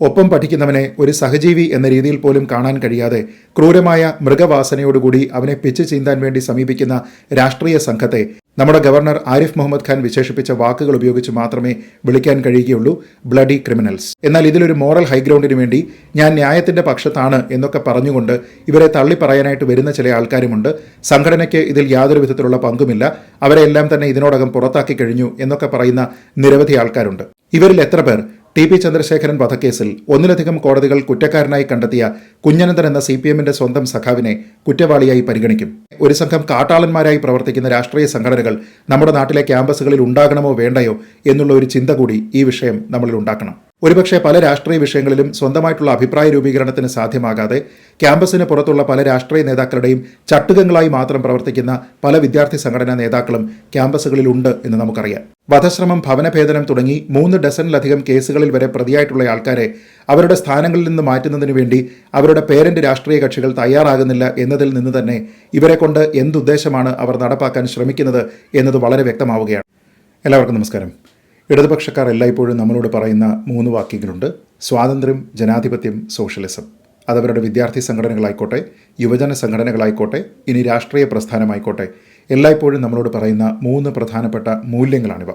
ഒപ്പം പഠിക്കുന്നവനെ ഒരു സഹജീവി എന്ന രീതിയിൽ പോലും കാണാൻ കഴിയാതെ ക്രൂരമായ മൃഗവാസനയോടുകൂടി അവനെ പിച്ച് ചീന്താൻ വേണ്ടി സമീപിക്കുന്ന രാഷ്ട്രീയ സംഘത്തെ നമ്മുടെ ഗവർണർ ആരിഫ് മുഹമ്മദ് ഖാൻ വിശേഷിപ്പിച്ച വാക്കുകൾ ഉപയോഗിച്ച് മാത്രമേ വിളിക്കാൻ കഴിയുകയുള്ളൂ ബ്ലഡി ക്രിമിനൽസ്. എന്നാൽ ഇതിലൊരു മോറൽ ഹൈഗ്രൗണ്ടിന് വേണ്ടി ഞാൻ ന്യായത്തിന്റെ പക്ഷത്താണ് എന്നൊക്കെ പറഞ്ഞുകൊണ്ട് ഇവരെ തള്ളി പറയാനായിട്ട് വരുന്ന ചില ആൾക്കാരുമുണ്ട്. സംഘടനയ്ക്ക് ഇതിൽ യാതൊരു വിധത്തിലുള്ള പങ്കുമില്ല. അവരെല്ലാം തന്നെ ഇതിനോടകം പുറത്താക്കി കഴിഞ്ഞു എന്നൊക്കെ പറയുന്ന നിരവധി ആൾക്കാരുണ്ട്. ഇവരിൽ എത്ര പേർ? ടി പി ചന്ദ്രശേഖരൻ വധക്കേസിൽ ഒന്നിലധികം കോടതികൾ കുറ്റക്കാരനായി കണ്ടെത്തിയ കുഞ്ഞനന്തൻ എന്ന സി പി എമ്മിന്റെ സ്വന്തം സഖാവിനെ കുറ്റവാളിയായി പരിഗണിക്കും. ഒരു സംഘം കാട്ടാളന്മാരായി പ്രവർത്തിക്കുന്ന രാഷ്ട്രീയ സംഘടനകൾ നമ്മുടെ നാട്ടിലെ ക്യാമ്പസുകളിൽ ഉണ്ടാകണമോ വേണ്ടയോ എന്നുള്ള ഒരു ചിന്ത കൂടി ഈ വിഷയം നമ്മളിൽ ഉണ്ടാക്കണം. ഒരുപക്ഷെ പല രാഷ്ട്രീയ വിഷയങ്ങളിലും സ്വന്തമായിട്ടുള്ള അഭിപ്രായ രൂപീകരണത്തിന് സാധ്യമാകാതെ ക്യാമ്പസിന് പുറത്തുള്ള പല രാഷ്ട്രീയ നേതാക്കളുടെയും ചട്ടുകങ്ങളായി മാത്രം പ്രവർത്തിക്കുന്ന പല വിദ്യാർത്ഥി സംഘടനാ നേതാക്കളും ക്യാമ്പസുകളിൽ ഉണ്ട് എന്ന് നമുക്കറിയാം. വധശ്രമം ഭവനഭേദനം തുടങ്ങി മൂന്ന് ഡസനിലധികം കേസുകളിൽ വരെ പ്രതിയായിട്ടുള്ള ആൾക്കാരെ അവരുടെ സ്ഥാനങ്ങളിൽ നിന്ന് മാറ്റുന്നതിനു വേണ്ടി അവരുടെ പേരന്റ് രാഷ്ട്രീയ കക്ഷികൾ തയ്യാറാകുന്നില്ല എന്നതിൽ നിന്ന് തന്നെ ഇവരെ കൊണ്ട് എന്തുദ്ദേശമാണ് അവർ നടപ്പാക്കാൻ ശ്രമിക്കുന്നത് എന്നത് വളരെ വ്യക്തമാവുകയാണ്. എല്ലാവർക്കും നമസ്കാരം. ഇടതുപക്ഷക്കാർ എല്ലായ്പ്പോഴും നമ്മളോട് പറയുന്ന മൂന്ന് വാക്യങ്ങളുണ്ട്. സ്വാതന്ത്ര്യം ജനാധിപത്യം സോഷ്യലിസം. അതവരുടെ വിദ്യാർത്ഥി സംഘടനകളായിക്കോട്ടെ യുവജന സംഘടനകളായിക്കോട്ടെ ഇനി രാഷ്ട്രീയ പ്രസ്ഥാനമായിക്കോട്ടെ എല്ലായ്പ്പോഴും നമ്മളോട് പറയുന്ന മൂന്ന് പ്രധാനപ്പെട്ട മൂല്യങ്ങളാണിവ.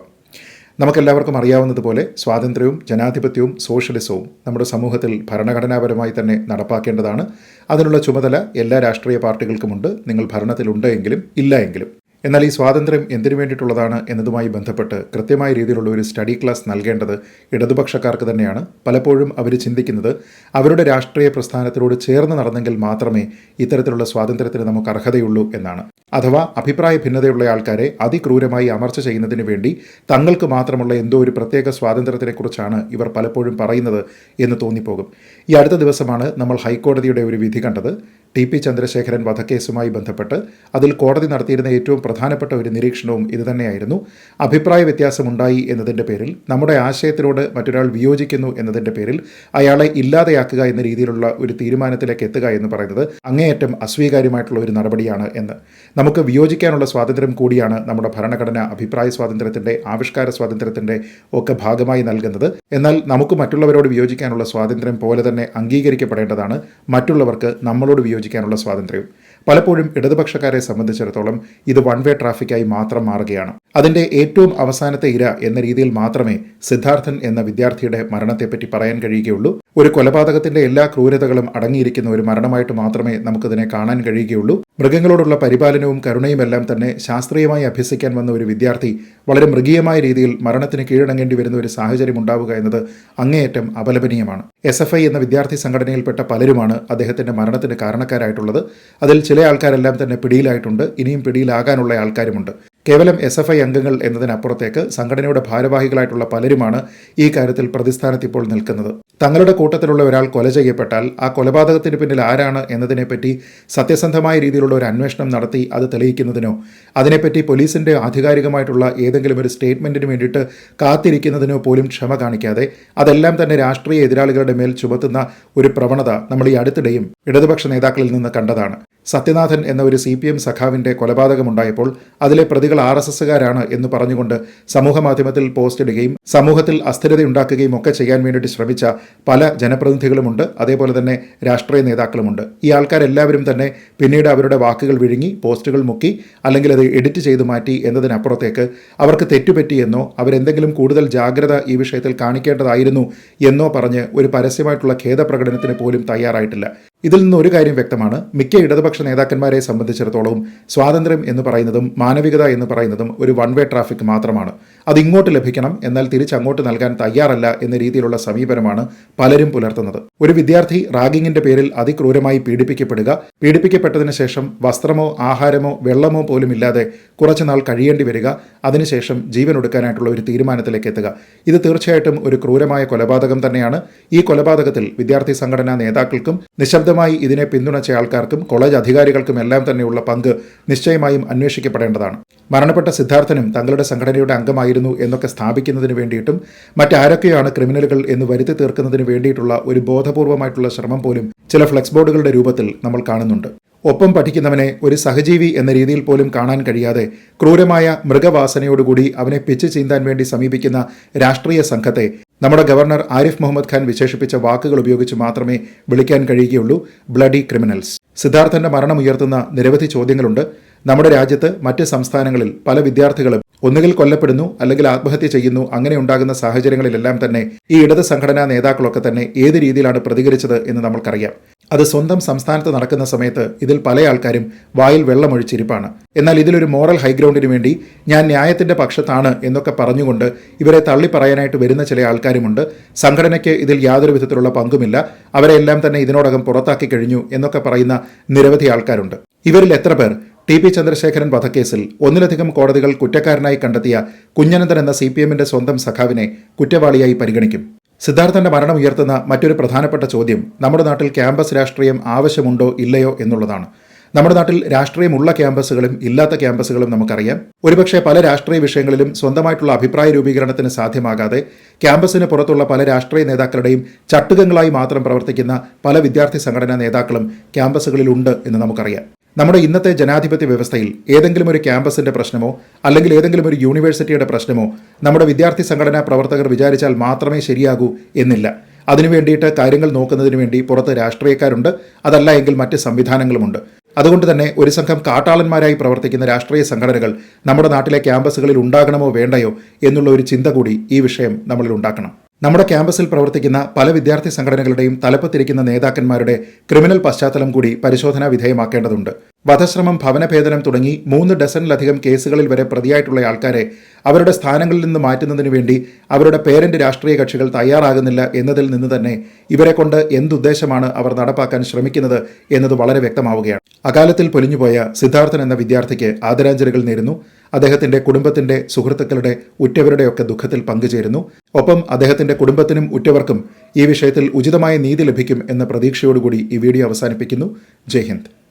നമുക്കെല്ലാവർക്കും അറിയാവുന്നതുപോലെ സ്വാതന്ത്ര്യവും ജനാധിപത്യവും സോഷ്യലിസവും നമ്മുടെ സമൂഹത്തിൽ ഭരണഘടനാപരമായി തന്നെ നടപ്പാക്കേണ്ടതാണ്. അതിനുള്ള ചുമതല എല്ലാ രാഷ്ട്രീയ പാർട്ടികൾക്കുമുണ്ട്. നിങ്ങൾ ഭരണത്തിലുണ്ടെങ്കിലും ഇല്ല എങ്കിലും. എന്നാൽ ഈ സ്വാതന്ത്ര്യം എന്തിനു വേണ്ടിയിട്ടുള്ളതാണ് എന്നതുമായി ബന്ധപ്പെട്ട് കൃത്യമായ രീതിയിലുള്ള ഒരു സ്റ്റഡി ക്ലാസ് നൽകേണ്ടത് ഇടതുപക്ഷക്കാർക്ക് തന്നെയാണ്. പലപ്പോഴും അവർ ചിന്തിക്കുന്നത് അവരുടെ രാഷ്ട്രീയ പ്രസ്ഥാനത്തിനോട് ചേർന്ന് നടന്നെങ്കിൽ മാത്രമേ ഇത്തരത്തിലുള്ള സ്വാതന്ത്ര്യത്തിന് നമുക്ക് അർഹതയുള്ളൂ എന്നാണ്. അഥവാ അഭിപ്രായ ഭിന്നതയുള്ള ആൾക്കാരെ അതിക്രൂരമായി അമർച്ച ചെയ്യുന്നതിന് വേണ്ടി തങ്ങൾക്ക് മാത്രമുള്ള എന്തോ ഒരു പ്രത്യേക സ്വാതന്ത്ര്യത്തെക്കുറിച്ചാണ് ഇവർ പലപ്പോഴും പറയുന്നത് എന്ന് തോന്നിപ്പോകും. ഈ അടുത്ത ദിവസമാണ് നമ്മൾ ഹൈക്കോടതിയുടെ ഒരു വിധി കണ്ടത്. ടി പി ചന്ദ്രശേഖരൻ വധക്കേസുമായി ബന്ധപ്പെട്ട് അതിൽ കോടതി നടത്തിയിരുന്ന ഏറ്റവും പ്രധാനപ്പെട്ട ഒരു നിരീക്ഷണവും ഇതുതന്നെയായിരുന്നു. അഭിപ്രായ വ്യത്യാസമുണ്ടായി എന്നതിന്റെ പേരിൽ നമ്മുടെ ആശയത്തിനോട് മറ്റൊരാൾ വിയോജിക്കുന്നു എന്നതിന്റെ പേരിൽ അയാളെ ഇല്ലാതെയാക്കുക എന്ന രീതിയിലുള്ള ഒരു തീരുമാനത്തിലേക്ക് എത്തുക എന്ന് പറയുന്നത് അങ്ങേയറ്റം അസ്വീകാര്യമായിട്ടുള്ള ഒരു നടപടിയാണ് എന്ന്. നമുക്ക് വിയോജിക്കാനുള്ള സ്വാതന്ത്ര്യം കൂടിയാണ് നമ്മുടെ ഭരണഘടന അഭിപ്രായ സ്വാതന്ത്ര്യത്തിന്റെ ആവിഷ്കാര സ്വാതന്ത്ര്യത്തിന്റെ ഒക്കെ ഭാഗമായി നൽകുന്നത്. എന്നാൽ നമുക്ക് മറ്റുള്ളവരോട് വിയോജിക്കാനുള്ള സ്വാതന്ത്ര്യം പോലെ തന്നെ അംഗീകരിക്കപ്പെടേണ്ടതാണ്. മറ്റുള്ളവർക്ക് നമ്മളോട് വിയോജിക്കാനുള്ള സ്വാതന്ത്ര്യവും. പലപ്പോഴും ഇടതുപക്ഷക്കാരെ സംബന്ധിച്ചിടത്തോളം ഇത് വൺ വേ ട്രാഫിക്കായി മാത്രം മാറുകയാണ്. അതിന്റെ ഏറ്റവും അവസാനത്തെ ഇര എന്ന രീതിയിൽ മാത്രമേ സിദ്ധാർത്ഥൻ എന്ന വിദ്യാർത്ഥിയുടെ മരണത്തെപ്പറ്റി പറയാൻ കഴിയുകയുള്ളൂ. ഒരു കൊലപാതകത്തിന്റെ എല്ലാ ക്രൂരതകളും അടങ്ങിയിരിക്കുന്ന ഒരു മരണമായിട്ട് മാത്രമേ നമുക്കതിനെ കാണാൻ കഴിയുകയുള്ളൂ. മൃഗങ്ങളോടുള്ള പരിപാലനവും കരുണയുമെല്ലാം തന്നെ ശാസ്ത്രീയമായി അഭ്യസിക്കാൻ വന്ന ഒരു വിദ്യാർത്ഥി വളരെ മൃഗീയമായ രീതിയിൽ മരണത്തിന് കീഴടങ്ങേണ്ടി വരുന്ന ഒരു സാഹചര്യം ഉണ്ടാവുക എന്നത് അങ്ങേയറ്റം അപലപനീയമാണ്. എസ് എഫ് ഐ എന്ന വിദ്യാർത്ഥി സംഘടനയിൽപ്പെട്ട പലരുമാണ് അദ്ദേഹത്തിന്റെ മരണത്തിന് കാരണക്കാരായിട്ടുള്ളത്. അതിൽ ചില ആൾക്കാരെല്ലാം തന്നെ പിടിയിലായിട്ടുണ്ട്. ഇനിയും പിടിയിലാകാനുള്ള ആൾക്കാരുമുണ്ട്. കേവലം എസ് എഫ് ഐ അംഗങ്ങൾ എന്നതിനപ്പുറത്തേക്ക് സംഘടനയുടെ ഭാരവാഹികളായിട്ടുള്ള പലരുമാണ് ഈ കാര്യത്തിൽ പ്രതിസ്ഥാനത്ത് ഇപ്പോൾ നിൽക്കുന്നത്. തങ്ങളുടെ കൂട്ടത്തിലുള്ള ഒരാൾ കൊല ചെയ്യപ്പെട്ടാൽ ആ കൊലപാതകത്തിന് പിന്നിൽ ആരാണ് എന്നതിനെപ്പറ്റി സത്യസന്ധമായ രീതിയിലുള്ള ഒരു അന്വേഷണം നടത്തി അത് തെളിയിക്കുന്നതിനോ അതിനെപ്പറ്റി പോലീസിന്റെ ആധികാരികമായിട്ടുള്ള ഏതെങ്കിലും ഒരു സ്റ്റേറ്റ്മെന്റിന് വേണ്ടിയിട്ട് കാത്തിരിക്കുന്നതിനോ പോലും ക്ഷമ കാണിക്കാതെ അതെല്ലാം തന്നെ രാഷ്ട്രീയ എതിരാളികളുടെ മേൽ ചുമത്തുന്ന ഒരു പ്രവണത നമ്മൾ ഈ അടുത്തിടെയും ഇടതുപക്ഷ നേതാക്കളിൽ നിന്ന് കണ്ടതാണ്. സത്യനാഥൻ എന്ന ഒരു സി പി എം സഖാവിന്റെ കൊലപാതകമുണ്ടായപ്പോൾ അതിലെ പ്രതികൾ ആർ എസ് എസ്സുകാരാണ് എന്ന് പറഞ്ഞുകൊണ്ട് സമൂഹ മാധ്യമത്തിൽ പോസ്റ്റ് ഇടുകയും സമൂഹത്തിൽ അസ്ഥിരതയുണ്ടാക്കുകയും ഒക്കെ ചെയ്യാൻ വേണ്ടിയിട്ട് ശ്രമിച്ച പല ജനപ്രതിനിധികളുമുണ്ട്. അതേപോലെ തന്നെ രാഷ്ട്രീയ നേതാക്കളുമുണ്ട്. ഈ ആൾക്കാരെല്ലാവരും തന്നെ പിന്നീട് അവരുടെ വാക്കുകൾ വിഴുങ്ങി പോസ്റ്റുകൾ മുക്കി അല്ലെങ്കിൽ അത് എഡിറ്റ് ചെയ്ത് മാറ്റി എന്നതിനപ്പുറത്തേക്ക് അവർക്ക് തെറ്റുപറ്റിയെന്നോ അവരെന്തെങ്കിലും കൂടുതൽ ജാഗ്രത ഈ വിഷയത്തിൽ കാണിക്കേണ്ടതായിരുന്നു എന്നോ പറഞ്ഞ് ഒരു പരസ്യമായിട്ടുള്ള ഖേദപ്രകടനത്തിന് പോലും തയ്യാറായിട്ടില്ല. ഇതിൽ നിന്ന് ഒരു കാര്യം വ്യക്തമാണ്. മിക്ക ഇടതുപക്ഷ നേതാക്കന്മാരെ സംബന്ധിച്ചിടത്തോളം സ്വാതന്ത്ര്യം എന്ന് പറയുന്നതും മാനവികത എന്ന് പറയുന്നതും ഒരു വൺ വേ ട്രാഫിക് മാത്രമാണ്. അത് ഇങ്ങോട്ട് ലഭിക്കണം എന്നാൽ തിരിച്ചങ്ങോട്ട് നൽകാൻ തയ്യാറല്ല എന്ന രീതിയിലുള്ള സമീപനമാണ് പലരും പുലർത്തുന്നത്. ഒരു വിദ്യാർത്ഥി റാഗിങ്ങിന്റെ പേരിൽ അതിക്രൂരമായി പീഡിപ്പിക്കപ്പെടുക പീഡിപ്പിക്കപ്പെട്ടതിന് ശേഷം വസ്ത്രമോ ആഹാരമോ വെള്ളമോ പോലും ഇല്ലാതെ കുറച്ചുനാൾ കഴിയേണ്ടി വരിക അതിനുശേഷം ജീവൻ ഒടുക്കാനായിട്ടുള്ള ഒരു തീരുമാനത്തിലേക്ക് എത്തുക. ഇത് തീർച്ചയായിട്ടും ഒരു ക്രൂരമായ കൊലപാതകം തന്നെയാണ്. ഈ കൊലപാതകത്തിൽ വിദ്യാർത്ഥി സംഘടനാ നേതാക്കൾക്കും നിശബ്ദമായി ഇതിനെ പിന്തുണച്ച ആൾക്കാർക്കും കോളേജ് അധികാരികൾക്കും എല്ലാം തന്നെയുള്ള പങ്ക് നിശ്ചയമായും അന്വേഷിക്കപ്പെടേണ്ടതാണ്. മരണപ്പെട്ട സിദ്ധാർത്ഥനും തങ്ങളുടെ സംഘടനയുടെ അംഗമായിരുന്നു എന്നൊക്കെ സ്ഥാപിക്കുന്നതിന് വേണ്ടിയിട്ടും മറ്റാരൊക്കെയാണ് ക്രിമിനലുകൾ എന്ന് വരുത്തി തീർക്കുന്നതിന് വേണ്ടിയിട്ടുള്ള ഒരു ബോധപൂർവമായിട്ടുള്ള ശ്രമം പോലും ചില ഫ്ലെക്സ് ബോർഡുകളുടെ രൂപത്തിൽ നമ്മൾ കാണുന്നുണ്ട്. ഒപ്പം പഠിക്കുന്നവനെ ഒരു സഹജീവി എന്ന രീതിയിൽ പോലും കാണാൻ കഴിയാതെ ക്രൂരമായ മൃഗവാസനയോടുകൂടി അവനെ പിച്ച് ചീന്താൻ വേണ്ടി സമീപിക്കുന്ന രാഷ്ട്രീയ സംഘത്തെ നമ്മുടെ ഗവർണർ ആരിഫ് മുഹമ്മദ് ഖാൻ വിശേഷിപ്പിച്ച വാക്കുകൾ ഉപയോഗിച്ച് മാത്രമേ വിളിക്കാൻ കഴിയുകയുള്ളൂ. Bloody criminals. സിദ്ധാർത്ഥന്റെ മരണം ഉയർത്തുന്ന നിരവധി ചോദ്യങ്ങളുണ്ട്. നമ്മുടെ രാജ്യത്ത് മറ്റ് സംസ്ഥാനങ്ങളിൽ പല വിദ്യാർത്ഥികളും ഒന്നുകിൽ കൊല്ലപ്പെടുന്നു അല്ലെങ്കിൽ ആത്മഹത്യ ചെയ്യുന്നു അങ്ങനെ ഉണ്ടാകുന്ന സാഹചര്യങ്ങളിലെല്ലാം തന്നെ ഈ ഇടത് സംഘടനാ നേതാക്കളൊക്കെ തന്നെ ഏത് രീതിയിലാണ് പ്രതികരിച്ചത് എന്ന് നമ്മൾക്കറിയാം. അത് സ്വന്തം സംസ്ഥാനത്ത് നടക്കുന്ന സമയത്ത് ഇതിൽ പല ആൾക്കാരും വായിൽ വെള്ളമൊഴിച്ചിരിപ്പാണ്. എന്നാൽ ഇതിലൊരു മോറൽ ഹൈഗ്രൗണ്ടിന് വേണ്ടി ഞാൻ ന്യായത്തിന്റെ പക്ഷത്താണ് എന്നൊക്കെ പറഞ്ഞുകൊണ്ട് ഇവരെ തള്ളിപ്പറയാനായിട്ട് വരുന്ന ചില ആൾക്കാരുമുണ്ട്. സംഘടനയ്ക്ക് ഇതിൽ യാതൊരു വിധത്തിലുള്ള പങ്കുമില്ല. അവരെല്ലാം തന്നെ ഇതിനോടകം പുറത്താക്കി കഴിഞ്ഞു എന്നൊക്കെ പറയുന്ന നിരവധി ആൾക്കാരുണ്ട്. ഇവരിൽ എത്ര പേർ? ടി പി ചന്ദ്രശേഖരൻ വധക്കേസിൽ ഒന്നിലധികം കോടതികൾ കുറ്റക്കാരനായി കണ്ടെത്തിയ കുഞ്ഞനന്ദൻ എന്ന സി പി എമ്മിന്റെ സ്വന്തം സഖാവിനെ കുറ്റവാളിയായി പരിഗണിക്കും. സിദ്ധാർത്ഥന്റെ മരണം ഉയർത്തുന്ന മറ്റൊരു പ്രധാനപ്പെട്ട ചോദ്യം നമ്മുടെ നാട്ടിൽ ക്യാമ്പസ് രാഷ്ട്രീയം ആവശ്യമുണ്ടോ ഇല്ലയോ എന്നുള്ളതാണ്. നമ്മുടെ നാട്ടിൽ രാഷ്ട്രീയമുള്ള ക്യാമ്പസുകളും ഇല്ലാത്ത ക്യാമ്പസുകളും നമുക്കറിയാം. ഒരുപക്ഷെ പല രാഷ്ട്രീയ വിഷയങ്ങളിലും സ്വന്തമായിട്ടുള്ള അഭിപ്രായ രൂപീകരണത്തിന് സാധ്യമാകാതെ ക്യാമ്പസിന് പുറത്തുള്ള പല രാഷ്ട്രീയ നേതാക്കളുടെയും ചട്ടുകങ്ങളായി മാത്രം പ്രവർത്തിക്കുന്ന പല വിദ്യാർത്ഥി സംഘടനാ നേതാക്കളും ക്യാമ്പസുകളിലുണ്ട് എന്ന് നമുക്കറിയാം. നമ്മുടെ ഇന്നത്തെ ജനാധിപത്യ വ്യവസ്ഥയിൽ ഏതെങ്കിലും ഒരു ക്യാമ്പസിന്റെ പ്രശ്നമോ അല്ലെങ്കിൽ ഏതെങ്കിലും ഒരു യൂണിവേഴ്സിറ്റിയുടെ പ്രശ്നമോ നമ്മുടെ വിദ്യാർത്ഥി സംഘടനാ പ്രവർത്തകർ വിചാരിച്ചാൽ മാത്രമേ ശരിയാകൂ എന്നില്ല. അതിനു വേണ്ടിയിട്ട് കാര്യങ്ങൾ നോക്കുന്നതിന് വേണ്ടി പുറത്ത് രാഷ്ട്രീയക്കാരുണ്ട്. അതല്ല എങ്കിൽ മറ്റ് സംവിധാനങ്ങളുമുണ്ട്. അതുകൊണ്ട് തന്നെ ഒരു സംഘം കാട്ടാളന്മാരായി പ്രവർത്തിക്കുന്ന രാഷ്ട്രീയ സംഘടനകൾ നമ്മുടെ നാട്ടിലെ ക്യാമ്പസുകളിൽ ഉണ്ടാകണമോ വേണ്ടയോ എന്നുള്ള ഒരു ചിന്ത കൂടി ഈ വിഷയം നമ്മളിൽ ഉണ്ടാക്കണം. നമ്മുടെ ക്യാമ്പസിൽ പ്രവർത്തിക്കുന്ന പല വിദ്യാർത്ഥി സംഘടനകളുടെയും തലപ്പത്തിരിക്കുന്ന നേതാക്കന്മാരുടെ ക്രിമിനൽ പശ്ചാത്തലം കൂടി പരിശോധനാ വിധേയമാക്കേണ്ടതുണ്ട്. വധശ്രമം ഭവനഭേദനം തുടങ്ങി മൂന്ന് ഡസനിലധികം കേസുകളിൽ വരെ പ്രതിയായിട്ടുള്ള ആൾക്കാരെ അവരുടെ സ്ഥാനങ്ങളിൽ നിന്ന് മാറ്റുന്നതിനു വേണ്ടി അവരുടെ പേരന്റ് രാഷ്ട്രീയ കക്ഷികൾ തയ്യാറാകുന്നില്ല എന്നതിൽ നിന്ന് തന്നെ ഇവരെ കൊണ്ട് എന്തുദ്ദേശമാണ് അവർ നടപ്പാക്കാൻ ശ്രമിക്കുന്നത് എന്നത് വളരെ വ്യക്തമാവുകയാണ്. അകാലത്തിൽ പൊലിഞ്ഞുപോയ സിദ്ധാർത്ഥൻ എന്ന വിദ്യാർത്ഥിക്ക് ആദരാഞ്ജലികൾ നേരുന്നു. അദ്ദേഹത്തിന്റെ കുടുംബത്തിന്റെ സുഹൃത്തുക്കളുടെ ഉറ്റവരുടെയൊക്കെ ദുഃഖത്തിൽ പങ്കുചേരുന്നു. ഒപ്പം അദ്ദേഹത്തിന്റെ കുടുംബത്തിനും ഉറ്റവർക്കും ഈ വിഷയത്തിൽ ഉചിതമായ നീതി ലഭിക്കും എന്ന പ്രതീക്ഷയോടുകൂടി ഈ വീഡിയോ അവസാനിപ്പിക്കുന്നു. ജയ് ഹിന്ദ്.